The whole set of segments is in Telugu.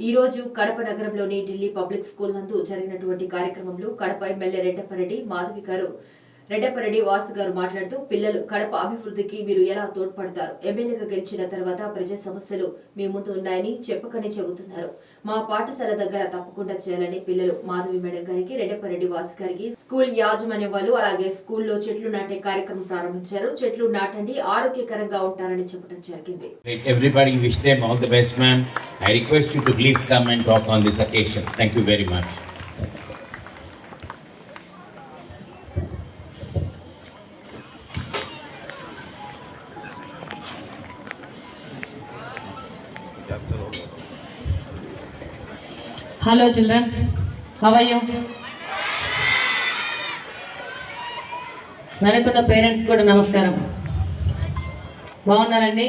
ఈ రోజు కడప నగరంలోని ఢిల్లీ పబ్లిక్ స్కూల్ నందు జరిగినటువంటి కార్యక్రమంలో కడప ఎమ్మెల్యే రెడ్డపరెడ్డి మాధవి గారు రెడ్డపరెడ్డి వాసు గారు మాట్లాడుతూ పిల్లలు కడప అభివృద్ధికి మీరు ఎలా తోడ్పడతారు? ఎమ్మెల్యేగా గెలిచిన తర్వాత ప్రజా సమస్యలు మీ ముందు ఉన్నాయని చెప్పకనే చెబుతున్నారు. మా పాఠశాల దగ్గర తప్పకుండా చేయాలని పిల్లలు మాధవి మేడం గారికి రెడ్డపరెడ్డి వాసు గారికి స్కూల్ యాజమాన్యం వాళ్ళు అలాగే స్కూల్లో చెట్లు నాటే కార్యక్రమం ప్రారంభించారు. చెట్లు నాటండి ఆరోగ్యకరంగా ఉంటారని చెప్పడం జరిగింది. I request you to please come and talk on this occasion. Thank you very much. Hello children, how are you? వెనకున్న పేరెంట్స్ కూడా నమస్కారం బాగున్నారండి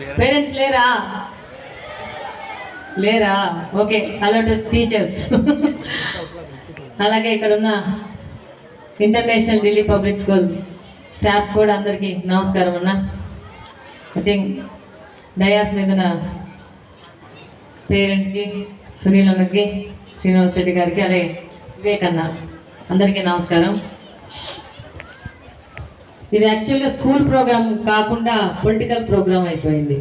పేరెంట్స్ లేరా? లేరా? ఓకే హలో టు టీచర్స్ అలాగే ఇక్కడ ఉన్న international Delhi public school staff కూడా అందరికీ నమస్కారం అన్న. ఐ థింక్ డయాస్ మీద పేరెంట్కి సునీల్ అన్నకి శ్రీనివాస్ రెడ్డి గారికి అలాగే వివేక్ అన్న అందరికీ నమస్కారం. ఇది యాక్చువల్గా స్కూల్ ప్రోగ్రామ్ కాకుండా పొలిటికల్ ప్రోగ్రామ్ అయిపోయింది.